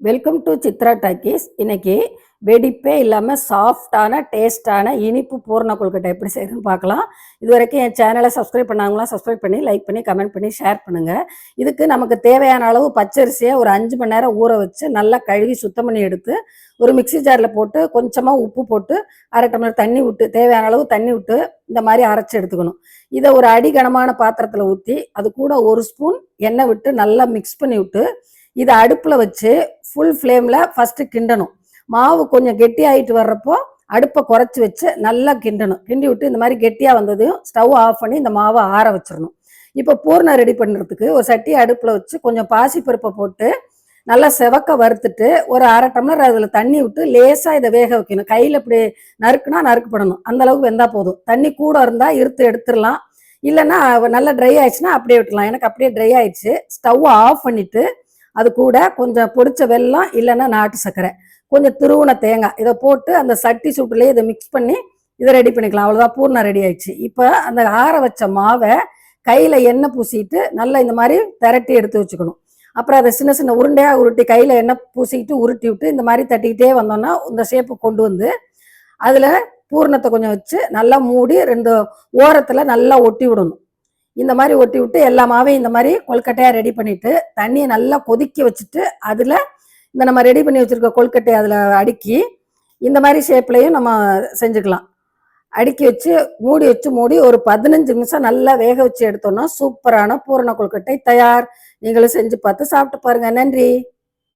Welcome to Chitra talkies இன்னைக்கு வெடிப்பே இல்லாமல் சாஃப்டான டேஸ்டான இனிப்பு பூர்ண கொழுக்கட்டை எப்படி செய்யுதுன்னு பார்க்கலாம். இது வரைக்கும் என் சேனலை சப்ஸ்கிரைப் பண்ணாங்களாம் சப்ஸ்கிரைப் பண்ணி லைக் பண்ணி கமெண்ட் பண்ணி ஷேர் பண்ணுங்கள் இதுக்கு நமக்கு தேவையான அளவு பச்சரிசியை ஒரு அஞ்சு மணி நேரம் ஊற வச்சு நல்லா கழுவி சுத்தம் பண்ணி எடுத்து ஒரு மிக்ஸி ஜாரில் போட்டு கொஞ்சமாக உப்பு போட்டு அரை டம்ளர் தண்ணி விட்டு தேவையான அளவு தண்ணி விட்டு இந்த மாதிரி அரைச்சி எடுத்துக்கணும். இதை ஒரு அடிகனமான பாத்திரத்தில் ஊற்றி அது கூட ஒரு ஸ்பூன் எண்ணெய் விட்டு நல்லா மிக்ஸ் பண்ணி விட்டு இதை அடுப்பில் வச்சு ஃபுல் ஃப்ளேமில் ஃபஸ்ட்டு கிண்டணும். மாவு கொஞ்சம் கெட்டி ஆகிட்டு வர்றப்போ அடுப்பை குறைச்சி வச்சு நல்லா கிண்டணும். கிண்டி விட்டு இந்த மாதிரி கெட்டியாக வந்ததையும் ஸ்டவ் ஆஃப் பண்ணி இந்த மாவை ஆற வச்சிடணும். இப்போ பூர்ணம் ரெடி பண்ணுறதுக்கு ஒரு சட்டி அடுப்பில் வச்சு கொஞ்சம் பாசிப்பருப்பை போட்டு நல்லா செவக்க வறுத்துட்டு ஒரு அரை டம்ளர் அதில் தண்ணி விட்டு லேசாக இதை வேக வைக்கணும். கையில் இப்படி நறுக்குனா நறுக்கப்படணும். அந்த அளவுக்கு வெந்தால் போதும். தண்ணி கூட இருந்தால் இருத்து எடுத்துடலாம். இல்லைன்னா நல்லா ட்ரை ஆயிடுச்சுன்னா அப்படியே விட்டுலாம் எனக்கு அப்படியே ட்ரை ஆயிடுச்சு. ஸ்டவ் ஆஃப் பண்ணிவிட்டு அது கூட கொஞ்சம் பொடிச்ச வெல்லம் இல்லைன்னா நாட்டு சர்க்கரை. கொஞ்சம் துருவன தேங்காய். இதை போட்டு அந்த சட்டி சூட்டுலேயே இதை மிக்ஸ் பண்ணி இதை ரெடி பண்ணிக்கலாம். அவ்வளோதான் பூர்ணம் ரெடி ஆயிடுச்சு. இப்போ அந்த ஆற வச்ச மாவை கையில் எண்ணெய் பூசிட்டு நல்லா இந்த மாதிரி திரட்டி எடுத்து வச்சுக்கணும். அப்புறம் அதை சின்ன சின்ன உருண்டையாக உருட்டி கையில் எண்ணெய் பூசிக்கிட்டு உருட்டி விட்டு இந்த மாதிரி தட்டிக்கிட்டே வந்தோம்னா இந்த ஷேப்பு கொண்டு வந்து அதில் பூர்ணத்தை கொஞ்சம் வச்சு நல்லா மூடி ரெண்டு ஓரத்தில் நல்லா ஒட்டி விடணும். இந்த மாதிரி ஒட்டி விட்டு எல்லா மாவையும் இந்த மாதிரி கொழுக்கட்டையாக ரெடி பண்ணிட்டு தண்ணியை நல்லா கொதிக்க வச்சுட்டு அதில் இந்த நம்ம ரெடி பண்ணி வச்சுருக்க கொழுக்கட்டையை அதில் அடுக்கி இந்த மாதிரி ஷேப்லையும் நம்ம செஞ்சுக்கலாம். அடுக்கி வச்சு மூடி வச்சு மூடி ஒரு பதினஞ்சு நிமிஷம் நல்லா வேக வச்சு எடுத்தோம்னா சூப்பரான பூரண கொழுக்கட்டை தயார். நீங்களும் செஞ்சு பார்த்து சாப்பிட்டு பாருங்க. நன்றி.